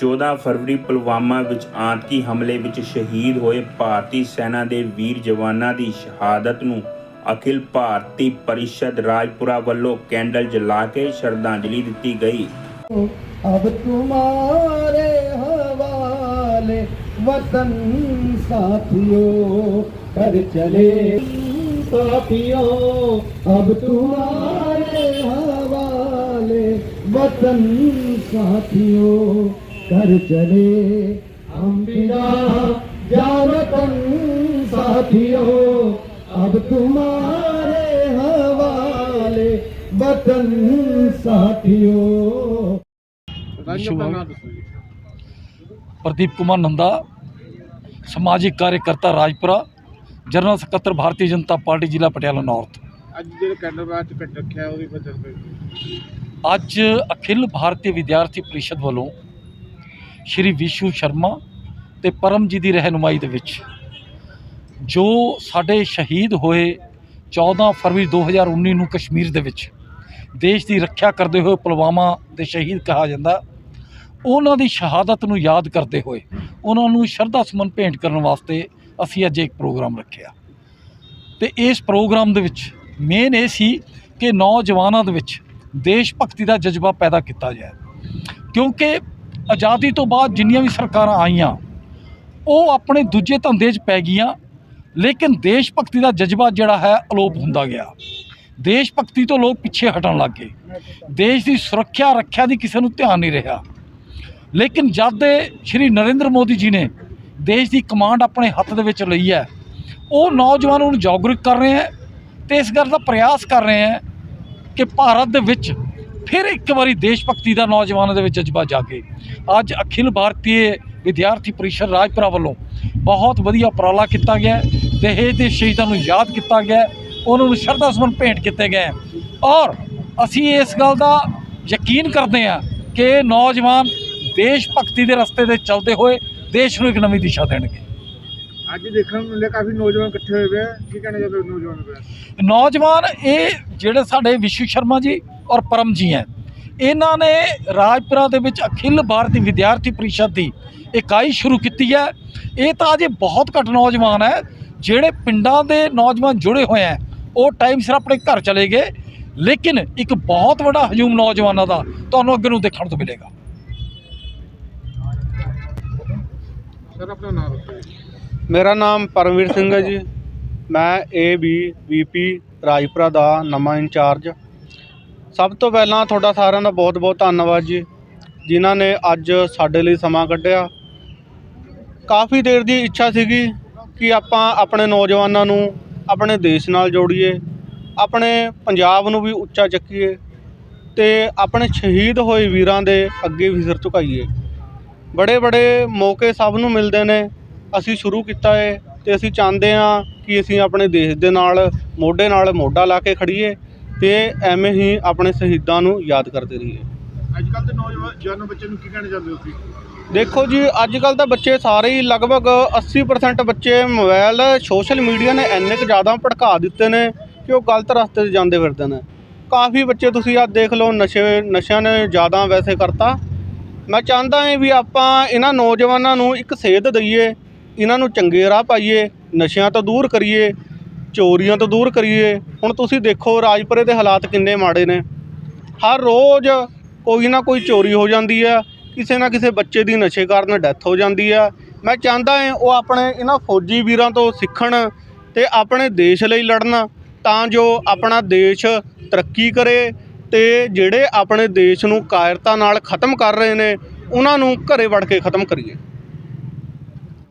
14 ਫਰਵਰੀ ਪੁਲਵਾਮਾ ਵਿੱਚ ਆਤੰਕੀ ਹਮਲੇ ਵਿੱਚ ਸ਼ਹੀਦ ਹੋਏ ਭਾਰਤੀ ਸੈਨਾ ਦੇ ਵੀਰ ਜਵਾਨਾਂ ਦੀ ਸ਼ਹਾਦਤ ਨੂੰ ਅਖਿਲ ਭਾਰਤੀ ਪਰਿਸ਼ਦ ਰਾਜਪੁਰਾ ਵੱਲੋਂ ਕੈਂਡਲ ਜਲਾ ਕੇ ਸ਼ਰਧਾਂਜਲੀ ਦਿੱਤੀ ਗਈ। ਅਬ ਤੁਮਾਰੇ ਹਵਾਲੇ ਵਤਨ ਸਾਥੀਓ ਕਰ ਚਲੇ ਸਾਥੀਓ। ਅਬ ਤੁਮਾਰੇ ਹਵਾਲੇ वतन साथियों कर चले हम बिना जा वतन साथियों अब तुम्हारे हवाले वतन साथियों ਪ੍ਰਦੀਪ ਕੁਮਾਰ ਨੰਦਾ ਸਮਾਜਿਕ ਕਾਰਜਕਰਤਾ ਰਾਜਪੁਰਾ ਜਨਰਲ ਸਕੱਤਰ ਭਾਰਤੀ ਜਨਤਾ ਪਾਰਟੀ ਜ਼ਿਲ੍ਹਾ ਪਟਿਆਲਾ ਨਾਰਥ ਅੱਜ ਜਿਹੜੇ ਕੈਂਡਲ ਮਾਰਚ ਕੱਟ ਰੱਖਿਆ ਉਹਦੀ ਵਜ੍ਹਾ ਤੋਂ ਅੱਜ ਅਖਿਲ ਭਾਰਤੀ ਵਿਦਿਆਰਥੀ ਪਰਿਸ਼ਦ ਵੱਲੋਂ ਸ਼੍ਰੀ ਵਿਸ਼ੂ ਸ਼ਰਮਾ ਤੇ ਪਰਮ ਜੀ ਦੀ ਰਹਿਨੁਮਾਈ ਦੇ ਵਿੱਚ ਜੋ ਸਾਡੇ ਸ਼ਹੀਦ ਹੋਏ 14 ਫਰਵਰੀ 2019 ਨੂੰ ਕਸ਼ਮੀਰ ਦੇ ਵਿੱਚ ਦੇਸ਼ ਦੀ ਰੱਖਿਆ ਕਰਦੇ ਹੋਏ ਪੁਲਵਾਮਾ ਦੇ ਸ਼ਹੀਦ ਕਿਹਾ ਜਾਂਦਾ, ਉਹਨਾਂ ਦੀ ਸ਼ਹਾਦਤ ਨੂੰ ਯਾਦ ਕਰਦੇ ਹੋਏ ਉਹਨਾਂ ਨੂੰ ਸ਼ਰਧਾ ਸੁਮਨ ਭੇਂਟ ਕਰਨ ਵਾਸਤੇ ਅਸੀਂ ਅੱਜ ਇੱਕ ਪ੍ਰੋਗਰਾਮ ਰੱਖਿਆ। ਤੇ ਇਸ ਪ੍ਰੋਗਰਾਮ ਦੇ ਵਿੱਚ ਮੇਨ ਇਹ ਸੀ ਕਿ ਨੌਜਵਾਨਾਂ ਦੇ ਵਿੱਚ ਦੇਸ਼ ਭਗਤੀ ਦਾ ਜਜ਼ਬਾ ਪੈਦਾ ਕੀਤਾ ਜਾਏ। ਕਿਉਂਕਿ ਆਜ਼ਾਦੀ ਤੋਂ ਬਾਅਦ ਜਿੰਨੀਆਂ ਵੀ ਸਰਕਾਰਾਂ ਆਈਆਂ, ਉਹ ਆਪਣੇ ਦੂਜੇ ਧੰਦੇ 'ਚ ਪੈ ਗਈਆਂ, ਲੇਕਿਨ ਦੇਸ਼ ਭਗਤੀ ਦਾ ਜਜ਼ਬਾ ਜਿਹੜਾ ਹੈ, ਅਲੋਪ ਹੁੰਦਾ ਗਿਆ। ਦੇਸ਼ ਭਗਤੀ ਤੋਂ ਲੋਕ ਪਿੱਛੇ ਹਟਣ ਲੱਗ ਗਏ। ਦੇਸ਼ ਦੀ ਸੁਰੱਖਿਆ ਰੱਖਿਆ ਦੀ ਕਿਸੇ ਨੂੰ ਧਿਆਨ ਨਹੀਂ ਰਿਹਾ। ਲੇਕਿਨ ਜਦ ਦੇ ਸ਼੍ਰੀ ਨਰਿੰਦਰ ਮੋਦੀ ਜੀ ਨੇ ਦੇਸ਼ ਦੀ ਕਮਾਂਡ ਆਪਣੇ ਹੱਥ ਦੇ ਵਿੱਚ ਲਈ ਹੈ, ਉਹ ਨੌਜਵਾਨਾਂ ਨੂੰ ਜਾਗਰੂਕ ਕਰ ਰਹੇ ਹੈ ਤੇ ਇਸ ਗੱਲ ਦਾ ਪ੍ਰਯਾਸ ਕਰ ਰਹੇ ਹੈ ਕਿ ਭਾਰਤ ਦੇ ਵਿੱਚ ਫਿਰ ਇੱਕ ਵਾਰੀ ਦੇਸ਼ ਭਗਤੀ ਦਾ ਨੌਜਵਾਨਾਂ ਦੇ ਵਿੱਚ ਜਜ਼ਬਾ ਜਾਗੇ। ਅੱਜ ਅਖਿਲ ਭਾਰਤੀ ਵਿਦਿਆਰਥੀ ਪਰਿਸ਼ਦ ਰਾਜਪੁਰਾ ਵੱਲੋਂ ਬਹੁਤ ਵਧੀਆ ਉਪਰਾਲਾ ਕੀਤਾ ਗਿਆ। ਦੇਸ਼ ਦੇ ਸ਼ਹੀਦਾਂ ਨੂੰ ਯਾਦ ਕੀਤਾ ਗਿਆ ਉਹਨਾਂ ਨੂੰ ਸ਼ਰਧਾ ਸੁਮਨ ਭੇਂਟ ਕੀਤੇ ਗਏ। ਔਰ ਅਸੀਂ ਇਸ ਗੱਲ ਦਾ ਯਕੀਨ ਕਰਦੇ ਹਾਂ ਕਿ ਨੌਜਵਾਨ ਦੇਸ਼ ਭਗਤੀ ਦੇ ਰਸਤੇ ਤੇ ਚੱਲਦੇ ਹੋਏ ਦੇਸ਼ ਨੂੰ ਇੱਕ ਨਵੀਂ ਦਿਸ਼ਾ ਦੇਣਗੇ। ਅੱਜ ਦੇਖਣ ਨੂੰ ਮਿਲਿਆ ਕਾਫੀ ਨੌਜਵਾਨ ਇਕੱਠੇ ਹੋਏ ਹੋਏ ਕੀ ਕਹਿਣਾ ਚਾਹੁੰਦੇ ਨੌਜਵਾਨ ਨੌਜਵਾਨ ਇਹ ਜਿਹੜੇ ਸਾਡੇ ਵਿਸ਼ੂ ਸ਼ਰਮਾ ਜੀ ਔਰ ਪਰਮ ਜੀ ਹੈ, ਇਹਨਾਂ ਨੇ ਰਾਜਪੁਰਾ ਦੇ ਵਿੱਚ ਅਖਿਲ ਭਾਰਤੀ ਵਿਦਿਆਰਥੀ ਪਰਿਸ਼ਦ ਦੀ ਇਕਾਈ ਸ਼ੁਰੂ ਕੀਤੀ ਹੈ। ਇਹ ਤਾਂ ਅਜੇ ਬਹੁਤ ਘੱਟ ਨੌਜਵਾਨ ਹੈ, ਜਿਹੜੇ ਪਿੰਡਾਂ ਦੇ ਨੌਜਵਾਨ ਜੁੜੇ ਹੋਏ ਹੈ, ਉਹ ਟਾਈਮ ਸਿਰ ਆਪਣੇ ਘਰ ਚਲੇ ਗਏ, ਲੇਕਿਨ ਇੱਕ ਬਹੁਤ ਵੱਡਾ ਹਜੂਮ ਨੌਜਵਾਨਾਂ ਦਾ ਤੁਹਾਨੂੰ ਅੱਗੇ ਨੂੰ ਦੇਖਣ ਤੋਂ ਮਿਲੇਗਾ। ਸਰ, ਆਪਣਾ ਨਾਮ ਮੇਰਾ ਨਾਮ ਪਰਮਵੀਰ ਸਿੰਘ ਹੈ ਜੀ। ਮੈਂ ਏ ਬੀ ਵੀਪੀ ਰਾਜਪੁਰਾ ਦਾ ਨਵਾਂ ਇੰਚਾਰਜ। ਸਭ ਤੋਂ ਪਹਿਲਾਂ ਤੁਹਾਡਾ ਸਾਰਿਆਂ ਦਾ ਬਹੁਤ-ਬਹੁਤ ਧੰਨਵਾਦ ਜੀ, ਜਿਨ੍ਹਾਂ ਨੇ ਅੱਜ ਸਾਡੇ ਲਈ ਸਮਾਂ ਕੱਢਿਆ। ਕਾਫੀ ਦੇਰ ਦੀ ਇੱਛਾ ਸੀਗੀ ਕਿ ਆਪਾਂ ਆਪਣੇ ਨੌਜਵਾਨਾਂ ਨੂੰ ਆਪਣੇ ਦੇਸ਼ ਨਾਲ ਜੋੜੀਏ, ਆਪਣੇ ਪੰਜਾਬ ਨੂੰ ਵੀ ਉੱਚਾ ਚੱਕੀਏ ਤੇ ਆਪਣੇ ਸ਼ਹੀਦ ਹੋਏ ਵੀਰਾਂ ਦੇ ਅੱਗੇ ਵੀ ਸਿਰ ਝੁਕਾਈਏ। ਬੜੇ ਬੜੇ ਮੌਕੇ ਸਭ ਨੂੰ ਮਿਲਦੇ ਨੇ, ਅਸੀਂ ਸ਼ੁਰੂ ਕੀਤਾ ਹੈ ਤੇ ਅਸੀਂ ਚਾਹੁੰਦੇ ਹਾਂ ਕਿ ਅਸੀਂ ਆਪਣੇ ਦੇਸ਼ ਦੇ ਨਾਲ ਮੋਢੇ ਨਾਲ ਮੋਢਾ ਲਾ ਕੇ ਖੜੀਏ ਤੇ ਐਵੇਂ ਹੀ ਆਪਣੇ ਸ਼ਹੀਦਾਂ ਨੂੰ ਯਾਦ ਕਰਦੇ ਰਹੀਏ। ਅੱਜ ਕੱਲ ਦੇ ਨੌਜਵਾਨ ਜਵਾਨ ਬੱਚੇ ਨੂੰ ਕੀ ਕਹਿਣਾ ਚਾਹੁੰਦੇ ਹੋ ਤੁਸੀਂ? ਦੇਖੋ ਜੀ ਅੱਜ ਕੱਲ ਤਾਂ ਬੱਚੇ ਸਾਰੇ ਹੀ ਲਗਭਗ 80% ਬੱਚੇ ਮੋਬਾਈਲ ਸੋਸ਼ਲ ਮੀਡੀਆ ਨੇ ਇੰਨੇ ਕੁ ਜ਼ਿਆਦਾ ਭੜਕਾ ਦਿੱਤੇ ਨੇ ਕਿ ਉਹ ਗਲਤ ਰਸਤੇ 'ਤੇ ਜਾਂਦੇ ਫਿਰਦੇ ਨੇ। ਕਾਫੀ ਬੱਚੇ ਤੁਸੀਂ ਅੱਜ ਦੇਖ ਲਓ ਨਸ਼ੇ ਨਸ਼ਿਆਂ ਨੇ ਜ਼ਿਆਦਾ ਵੈਸੇ ਕਰਤਾ। ਮੈਂ ਚਾਹੁੰਦਾ ਹਾਂ ਵੀ ਆਪਾਂ ਇਹਨਾਂ ਨੌਜਵਾਨਾਂ ਨੂੰ ਇੱਕ ਸੇਧ ਦਈਏ ਇਹਨਾਂ ਨੂੰ ਚੰਗੇ ਰਾਹ ਪਾਈਏ, ਨਸ਼ਿਆਂ ਤੋਂ ਦੂਰ ਕਰੀਏ, ਚੋਰੀਆਂ ਤੋਂ ਦੂਰ ਕਰੀਏ, ਹੁਣ ਤੁਸੀਂ ਦੇਖੋ ਰਾਜਪੁਰੇ ਦੇ ਹਾਲਾਤ ਕਿੰਨੇ ਮਾੜੇ ਨੇ। ਹਰ ਰੋਜ਼ ਕੋਈ ਨਾ ਕੋਈ ਚੋਰੀ ਹੋ ਜਾਂਦੀ ਆ, ਕਿਸੇ ਨਾ ਕਿਸੇ ਬੱਚੇ ਦੀ ਨਸ਼ੇ ਕਾਰਨ ਡੈਥ ਹੋ ਜਾਂਦੀ ਆ। ਮੈਂ ਚਾਹੁੰਦਾ ਹਾਂ ਉਹ ਆਪਣੇ ਇਹਨਾਂ ਫੌਜੀ ਵੀਰਾਂ ਤੋਂ ਸਿੱਖਣ ਤੇ ਆਪਣੇ ਦੇਸ਼ ਲਈ ਲੜਨ, ਤਾਂ ਜੋ ਆਪਣਾ ਦੇਸ਼ ਤਰੱਕੀ ਕਰੇ ਤੇ ਜਿਹੜੇ ਆਪਣੇ ਦੇਸ਼ ਨੂੰ ਕਾਇਰਤਾ ਨਾਲ ਖਤਮ ਕਰ ਰਹੇ ਨੇ, ਉਹਨਾਂ ਨੂੰ ਘਰੇ ਵੜ ਕੇ ਖਤਮ ਕਰੀਏ।